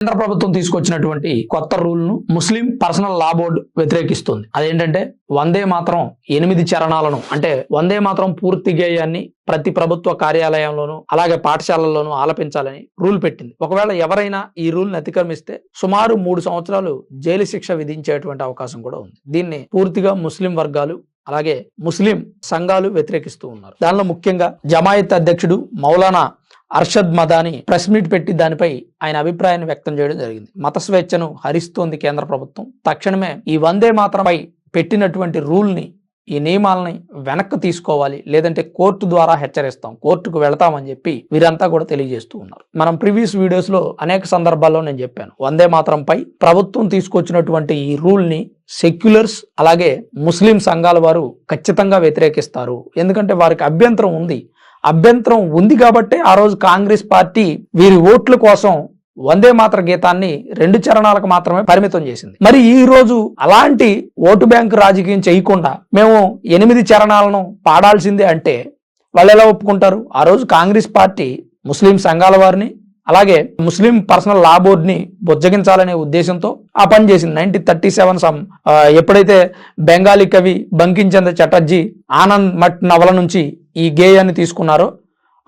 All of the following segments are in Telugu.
కేంద్ర ప్రభుత్వం తీసుకొచ్చినటువంటి కొత్త రూల్ను ముస్లిం పర్సనల్ లా బోర్డు వ్యతిరేకిస్తుంది. అదేంటంటే వందే మాత్రం ఎనిమిది చరణాలను అంటే వందే మాత్రం పూర్తి గేయాన్ని ప్రతి ప్రభుత్వ కార్యాలయంలోనూ అలాగే పాఠశాలల్లోనూ ఆలపించాలని రూల్ పెట్టింది. ఒకవేళ ఎవరైనా ఈ రూల్ని అతిక్రమిస్తే సుమారు మూడు సంవత్సరాలు జైలు శిక్ష విధించేటువంటి అవకాశం కూడా ఉంది. దీన్ని పూర్తిగా ముస్లిం వర్గాలు అలాగే ముస్లిం సంఘాలు వ్యతిరేకిస్తూ ఉన్నారు. దానిలో ముఖ్యంగా జమాయత్ అధ్యక్షుడు మౌలానా అర్షద్ మదాని ప్రెస్ మీట్ పెట్టి దానిపై ఆయన అభిప్రాయాన్ని వ్యక్తం చేయడం జరిగింది. మత స్వేచ్ఛను హరిస్తోంది కేంద్ర ప్రభుత్వం. తక్షణమే ఈ వందే మాత్రమై పెట్టినటువంటి రూల్ని ఈ నియమాలని వెనక్కి తీసుకోవాలి లేదంటే కోర్టు ద్వారా హెచ్చరిస్తాం. కోర్టుకు వెళతామని చెప్పి వీరంతా కూడా తెలియజేస్తూ ఉన్నారు. మనం ప్రీవియస్ వీడియోస్లో అనేక సందర్భాల్లో నేను చెప్పాను. వందే మాత్రంపై ప్రభుత్వం తీసుకొచ్చినటువంటి ఈ రూల్ని సెక్యులర్స్ అలాగే ముస్లిం సంఘాల వారు ఖచ్చితంగా వ్యతిరేకిస్తారు. ఎందుకంటే వారికి అభ్యంతరం ఉంది. అభ్యంతరం ఉంది కాబట్టే ఆ రోజు కాంగ్రెస్ పార్టీ వీరి ఓట్ల కోసం వందే మాత్ర గీతాన్ని రెండు చరణాలకు మాత్రమే పరిమితం చేసింది. మరి ఈ రోజు అలాంటి ఓటు బ్యాంకు రాజకీయం చేయకుండా మేము ఎనిమిది చరణాలను పాడాల్సిందే అంటే వాళ్ళు ఎలా ఒప్పుకుంటారు? ఆ రోజు కాంగ్రెస్ పార్టీ ముస్లిం సంఘాల వారిని అలాగే ముస్లిం పర్సనల్ లా బోర్డ్ని బుజ్జగించాలనే ఉద్దేశంతో ఆ పని చేసింది. నైన్టీన్ థర్టీ సెవెన్ సమ్ ఎప్పుడైతే బెంగాలీ కవి బంకించంద్ర చటర్జీ ఆనంద్ మట్ నవల నుంచి ఈ గేయాన్ని తీసుకున్నారో.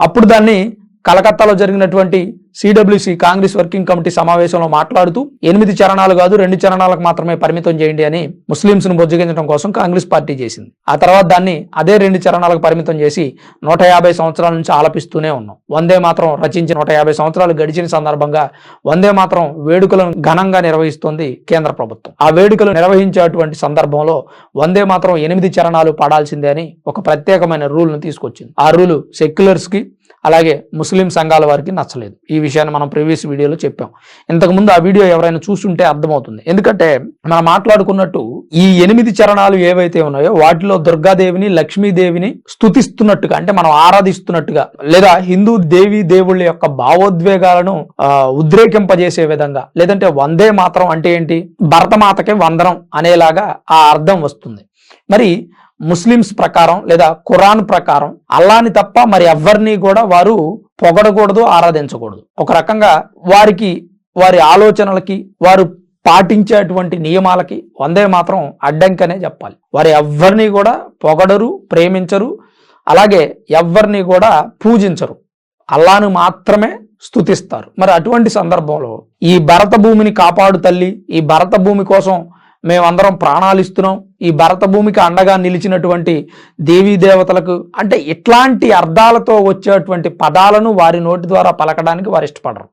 అప్పుడు దాన్ని కలకత్తాలో జరిగినటువంటి సిడబ్ల్యూసి కాంగ్రెస్ వర్కింగ్ కమిటీ సమావేశంలో మాట్లాడుతూ ఎనిమిది చరణాలు కాదు రెండు చరణాలకు మాత్రమే పరిమితం చేయండి అని ముస్లింస్ను బుజ్జగించడం కోసం కాంగ్రెస్ పార్టీ చేసింది. ఆ తర్వాత దాన్ని అదే రెండు చరణాలకు పరిమితం చేసి నూట యాభై సంవత్సరాల నుంచి ఆలపిస్తూనే ఉన్నాం. వందే మాత్రం రచించి నూట యాభై సంవత్సరాలు గడిచిన సందర్భంగా వందే మాత్రం వేడుకలను ఘనంగా నిర్వహిస్తోంది కేంద్ర ప్రభుత్వం. ఆ వేడుకలు నిర్వహించేటువంటి సందర్భంలో వందే మాత్రం ఎనిమిది చరణాలు పాడాల్సిందే అని ఒక ప్రత్యేకమైన రూల్ను తీసుకొచ్చింది. ఆ రూలు సెక్యులర్స్కి అలాగే ముస్లిం సంఘాల వారికి నచ్చలేదు. ఈ విషయాన్ని మనం ప్రీవియస్ వీడియోలో చెప్పాం. ఇంతకుముందు ఆ వీడియో ఎవరైనా చూస్తుంటే అర్థమవుతుంది. ఎందుకంటే మనం మాట్లాడుకున్నట్టు ఈ ఎనిమిది చరణాలు ఏవైతే ఉన్నాయో వాటిలో దుర్గాదేవిని లక్ష్మీదేవిని స్థుతిస్తున్నట్టుగా అంటే మనం ఆరాధిస్తున్నట్టుగా లేదా హిందూ దేవి దేవుళ్ళ యొక్క భావోద్వేగాలను ఉద్రేకింపజేసే విధంగా లేదంటే వందే మాత్రం అంటే ఏంటి? భరతమాతకే వందనం అనేలాగా ఆ అర్థం వస్తుంది. మరి ముస్లిమ్స్ ప్రకారం లేదా ఖురాన్ ప్రకారం అల్లాని తప్ప మరి ఎవరిని కూడా వారు పొగడకూడదు ఆరాధించకూడదు. ఒక రకంగా వారికి వారి ఆలోచనలకి వారు పాటించేటువంటి నియమాలకి వందే మాత్రం అడ్డంకనే చెప్పాలి. వారు ఎవరిని కూడా పొగడరు ప్రేమించరు అలాగే ఎవరిని కూడా పూజించరు. అల్లాను మాత్రమే స్తుతిస్తారు. మరి అటువంటి సందర్భంలో ఈ భరత భూమిని కాపాడు తల్లి ఈ భరత భూమి కోసం మేమందరం ప్రాణాలు ఇస్తున్నాం. ఈ భరత భూమికి అండగా నిలిచినటువంటి దేవీ దేవతలకు అంటే ఇట్లాంటి అర్థాలతో వచ్చేటువంటి పదాలను వారి నోటి ద్వారా పలకడానికి వారు ఇష్టపడరు.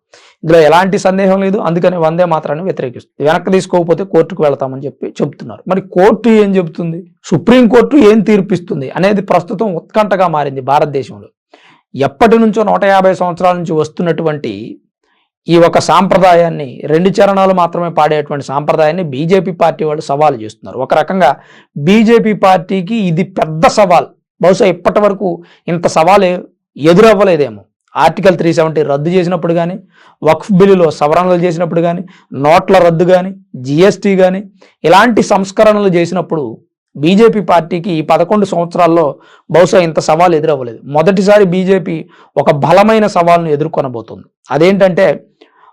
ఇందులో ఎలాంటి సందేహం లేదు. అందుకని వందే మాత్రాన్ని వ్యతిరేకిస్తుంది వెనక్కి తీసుకోకపోతే కోర్టుకు వెళతామని చెప్పి చెబుతున్నారు మరి కోర్టు ఏం చెబుతుంది? సుప్రీం కోర్టు ఏం తీర్పిస్తుంది అనేది ప్రస్తుతం ఉత్కంఠగా మారింది భారతదేశంలో. ఎప్పటి నుంచో నూట యాభై సంవత్సరాల నుంచి వస్తున్నటువంటి ఈ ఒక సాంప్రదాయాన్ని రెండు చరణాలు మాత్రమే పాడేటువంటి సాంప్రదాయాన్ని బీజేపీ పార్టీ వాళ్ళు సవాల్ చేస్తున్నారు. ఒక రకంగా బీజేపీ పార్టీకి ఇది పెద్ద సవాల్. బహుశా ఇప్పటి వరకు ఇంత సవాలే ఎదురవ్వలేదేమో. ఆర్టికల్ త్రీ సెవెంటీ రద్దు చేసినప్పుడు కానీ వక్ఫ్ బిల్లులో సవరణలు చేసినప్పుడు కానీ నోట్ల రద్దు కానీ జిఎస్టీ కానీ ఇలాంటి సంస్కరణలు చేసినప్పుడు బీజేపీ పార్టీకి ఈ పదకొండు సంవత్సరాల్లో బహుశా ఇంత సవాల్ ఎదురవ్వలేదు. మొదటిసారి బీజేపీ ఒక బలమైన సవాల్ను ఎదుర్కొనబోతుంది. అదేంటంటే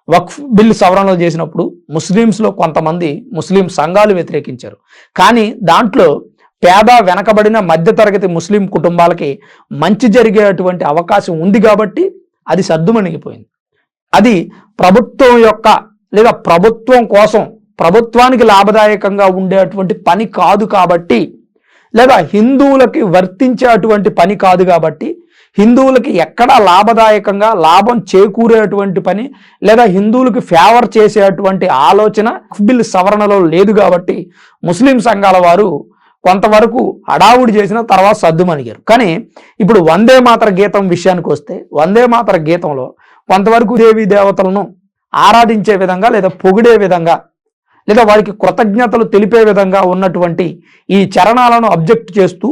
వక్ఫ్ బిల్లు సవరణలు చేసినప్పుడు ముస్లిమ్స్లో కొంతమంది ముస్లిం సంఘాలు వ్యతిరేకించారు. కానీ దాంట్లో పేద వెనకబడిన మధ్యతరగతి ముస్లిం కుటుంబాలకి మంచి జరిగేటువంటి అవకాశం ఉంది కాబట్టి అది సర్దుమణిగిపోయింది అది ప్రభుత్వం యొక్క లేదా ప్రభుత్వం కోసం ప్రభుత్వానికి లాభదాయకంగా ఉండేటువంటి పని కాదు కాబట్టి లేదా హిందువులకి వర్తించేటువంటి పని కాదు కాబట్టి హిందువులకి ఎక్కడా లాభదాయకంగా లాభం చేకూరేటువంటి పని లేదా హిందువులకు ఫేవర్ చేసేటువంటి ఆలోచన బిల్ సవరణలో లేదు కాబట్టి ముస్లిం సంఘాల వారు కొంతవరకు హడావుడి చేసిన తర్వాత సర్దుమణిగారు. కానీ ఇప్పుడు వందే మాతర గీతం విషయానికి వస్తే వందే మాతర గీతంలో కొంతవరకు దేవి దేవతలను ఆరాధించే విధంగా లేదా పొగిడే విధంగా లేదా వారికి కృతజ్ఞతలు తెలిపే విధంగా ఉన్నటువంటి ఈ చరణాలను అబ్జెక్ట్ చేస్తూ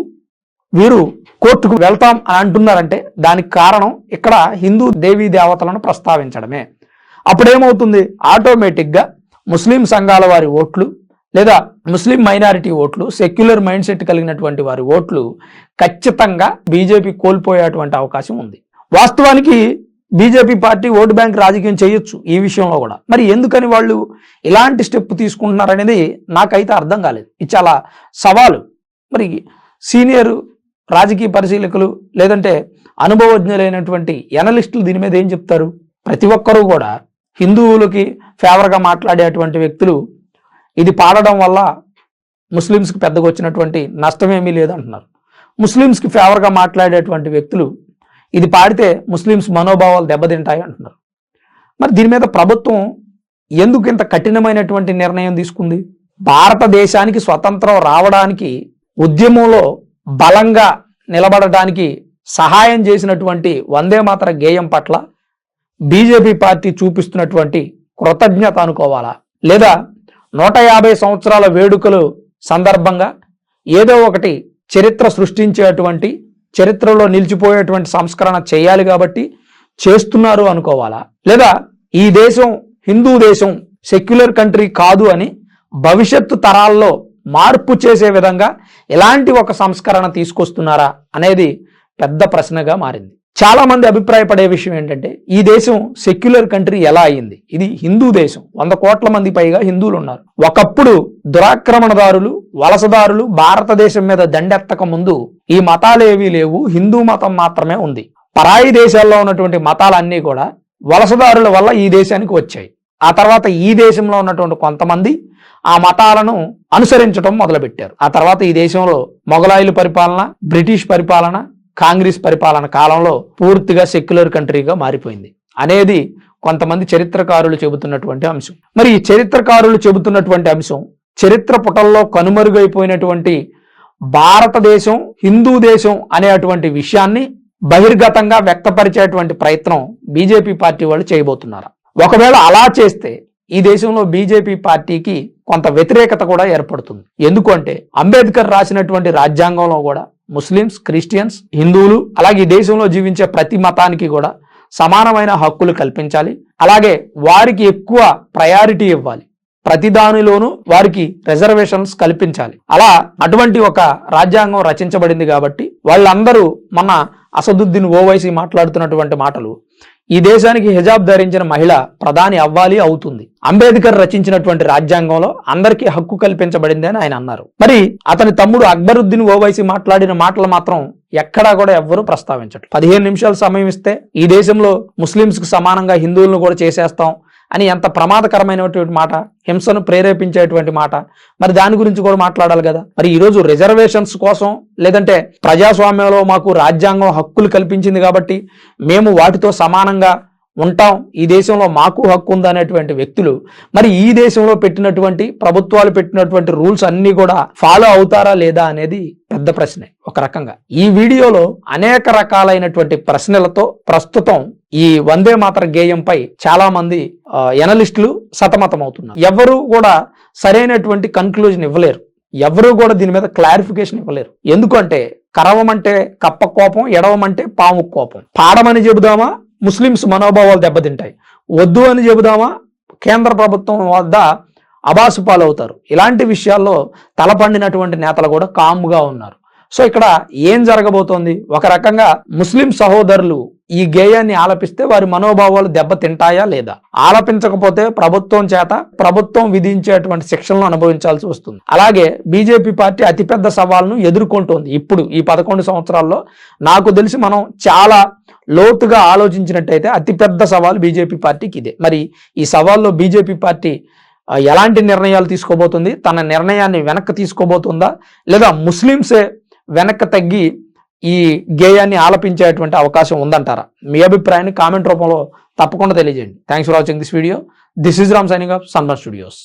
వీరు కోర్టుకు వెళ్తాం అని అంటున్నారంటే దానికి కారణం ఇక్కడ హిందూ దేవీ దేవతలను ప్రస్తావించడమే. అప్పుడేమవుతుంది? ఆటోమేటిక్గా ముస్లిం సంఘాల వారి ఓట్లు లేదా ముస్లిం మైనారిటీ ఓట్లు సెక్యులర్ మైండ్ సెట్ కలిగినటువంటి వారి ఓట్లు ఖచ్చితంగా బీజేపీ కోల్పోయేటువంటి అవకాశం ఉంది. వాస్తవానికి బీజేపీ పార్టీ ఓటు బ్యాంక్ రాజకీయం చేయొచ్చు ఈ విషయంలో కూడా. మరి ఎందుకని వాళ్ళు ఇలాంటి స్టెప్ తీసుకుంటున్నారు అనేది నాకైతే అర్థం కాలేదు. ఇది చాలా సవాలు? మరి సీనియర్ రాజకీయ పరిశీలకులు లేదంటే అనుభవజ్ఞులైనటువంటి ఎనలిస్టులు దీని మీద ఏం చెప్తారు? ప్రతి ఒక్కరూ కూడా హిందువులకి ఫేవర్గా మాట్లాడేటువంటి వ్యక్తులు ఇది పాడడం వల్ల ముస్లిమ్స్కి పెద్దగా వచ్చినటువంటి నష్టమేమీ లేదంటున్నారు. ముస్లిమ్స్కి ఫేవర్గా మాట్లాడేటువంటి వ్యక్తులు ఇది పాడితే ముస్లిమ్స్ మనోభావాలు దెబ్బతింటాయి అంటున్నారు మరి దీని మీద ప్రభుత్వం ఎందుకు ఇంత కఠినమైనటువంటి నిర్ణయం తీసుకుంది? భారతదేశానికి స్వతంత్రం రావడానికి ఉద్యమంలో బలంగా నిలబడడానికి సహాయం చేసినటువంటి వందే మాతర గేయం పట్ల బీజేపీ పార్టీ చూపిస్తున్నటువంటి కృతజ్ఞత అనుకోవాలా? లేదా నూట యాభై సంవత్సరాల వేడుకలు సందర్భంగా ఏదో ఒకటి చరిత్ర సృష్టించేటువంటి చరిత్రలో నిలిచిపోయేటువంటి సంస్కరణ చేయాలి కాబట్టి చేస్తున్నారు అనుకోవాలా? లేదా ఈ దేశం హిందూ దేశం సెక్యులర్ కంట్రీ కాదు అని భవిష్యత్తు తరాల్లో మార్పు చేసే విధంగా ఎలాంటి ఒక సంస్కరణ తీసుకొస్తున్నారా అనేది పెద్ద ప్రశ్నగా మారింది. చాలా మంది అభిప్రాయపడే విషయం ఏంటంటే ఈ దేశం సెక్యులర్ కంట్రీ ఎలా అయింది? ఇది హిందూ దేశం. వంద కోట్ల మంది పైగా హిందువులు ఉన్నారు ఒకప్పుడు దురాక్రమణదారులు వలసదారులు భారతదేశం మీద దండెత్తక ముందు ఈ మతాలు లేవు. హిందూ మతం మాత్రమే ఉంది. పరాయి దేశాల్లో ఉన్నటువంటి మతాలన్నీ కూడా వలసదారుల వల్ల ఈ దేశానికి వచ్చాయి. ఆ తర్వాత ఈ దేశంలో ఉన్నటువంటి కొంతమంది ఆ మతాలను అనుసరించడం మొదలుపెట్టారు. ఆ తర్వాత ఈ దేశంలో మొఘలాయుల పరిపాలన బ్రిటిష్ పరిపాలన కాంగ్రెస్ పరిపాలన కాలంలో పూర్తిగా సెక్యులర్ కంట్రీగా మారిపోయింది. అనేది కొంతమంది చరిత్రకారులు చెబుతున్నటువంటి అంశం. మరి ఈ చరిత్రకారులు చెబుతున్నటువంటి అంశం చరిత్ర పుటల్లో కనుమరుగైపోయినటువంటి భారతదేశం హిందూ దేశం అనేటువంటి విషయాన్ని బహిర్గతంగా వ్యక్తపరిచేటువంటి ప్రయత్నం బీజేపీ పార్టీ వాళ్ళు చేయబోతున్నారు? ఒకవేళ అలా చేస్తే ఈ దేశంలో బీజేపీ పార్టీకి కొంత వ్యతిరేకత కూడా ఏర్పడుతుంది. ఎందుకంటే అంబేద్కర్ రాసినటువంటి రాజ్యాంగంలో కూడా ముస్లిమ్స్ క్రిస్టియన్స్ హిందువులు అలాగే ఈ దేశంలో జీవించే ప్రతి మతానికి కూడా సమానమైన హక్కులు కల్పించాలి. అలాగే వారికి ఎక్కువ ప్రయారిటీ ఇవ్వాలి. ప్రతిదానిలోనూ వారికి రిజర్వేషన్స్ కల్పించాలి. అలా అటువంటి ఒక రాజ్యాంగం రచించబడింది కాబట్టి వాళ్ళందరూ మన అసదుద్దీన్ ఓవైసీ మాట్లాడుతున్నటువంటి మాటలు ఈ దేశానికి హిజాబ్ ధరించిన మహిళ ప్రధాని అవ్వాలి అవుతుంది. అంబేద్కర్ రచించినటువంటి రాజ్యాంగంలో అందరికీ హక్కు కల్పించబడింది అని ఆయన అన్నారు. మరి అతని తమ్ముడు అక్బరుద్దీన్ ఓవైసీ మాట్లాడిన మాటలు మాత్రం ఎక్కడా కూడా ఎవ్వరూ ప్రస్తావించట్లేదు. పదిహేను నిమిషాలు సమయం ఇస్తే ఈ దేశంలో ముస్లింస్కు సమానంగా హిందువులను కూడా చేసేస్తాం అని ఎంత ప్రమాదకరమైనటువంటి మాట హింసను ప్రేరేపించేటువంటి మాట. మరి దాని గురించి కూడా మాట్లాడాలి కదా. మరి ఈరోజు రిజర్వేషన్స్ కోసం లేదంటే ప్రజాస్వామ్యంలో మాకు రాజ్యాంగం హక్కులు కల్పించింది కాబట్టి మేము వాటితో సమానంగా ఉంటాం. ఈ దేశంలో మాకు హక్కు ఉందనేటువంటి వ్యక్తులు మరి ఈ దేశంలో పెట్టినటువంటి ప్రభుత్వాలు పెట్టినటువంటి రూల్స్ అన్నీ కూడా ఫాలో అవుతారా లేదా అనేది పెద్ద ప్రశ్నే. ఒక రకంగా ఈ వీడియోలో అనేక రకాలైనటువంటి ప్రశ్నలతో ప్రస్తుతం ఈ వందే మాతర గేయంపై చాలా మంది ఎనలిస్టులు సతమతం అవుతున్నారు ఎవరు కూడా సరైనటువంటి కన్క్లూజన్ ఇవ్వలేరు. ఎవరు కూడా దీని మీద క్లారిఫికేషన్ ఇవ్వలేరు. ఎందుకంటే కరవమంటే కప్ప కోపం ఎడవమంటే పాము కోపం పాడమని చెబుదామా? ముస్లిమ్స్ మనోభావాలు దెబ్బతింటాయి. వద్దు అని చెబుదామా? కేంద్ర ప్రభుత్వం వద్ద అబాసు పాలవుతారు ఇలాంటి విషయాల్లో తలపండినటువంటి నేతలు కూడా కామ్గా ఉన్నారు. సో ఇక్కడ ఏం జరగబోతోంది? ఒక రకంగా ముస్లిం సహోదరులు ఈ గేయాన్ని ఆలపిస్తే వారి మనోభావాలు దెబ్బతింటాయా లేదా? ఆలపించకపోతే ప్రభుత్వం చేత ప్రభుత్వం విధించేటువంటి శిక్షలను అనుభవించాల్సి వస్తుంది. అలాగే బీజేపీ పార్టీ అతిపెద్ద సవాల్ను ఎదుర్కొంటోంది ఇప్పుడు ఈ పదకొండు సంవత్సరాల్లో. నాకు తెలిసి మనం చాలా లోతుగా ఆలోచించినట్టయితే అతిపెద్ద సవాల్ బీజేపీ పార్టీకి ఇదే. మరి ఈ సవాల్లో బీజేపీ పార్టీ ఎలాంటి నిర్ణయాలు తీసుకోబోతుంది? తన నిర్ణయాన్ని వెనక్కి తీసుకోబోతుందా? లేదా ముస్లింసే వెనక్కి తగ్గి ఈ గేయాన్ని ఆలపించేటువంటి అవకాశం ఉందంటారా? మీ అభిప్రాయాన్ని కామెంట్ రూపంలో తప్పకుండా తెలియజేయండి. Thanks for watching this video this is Ram signing off Sanmar studios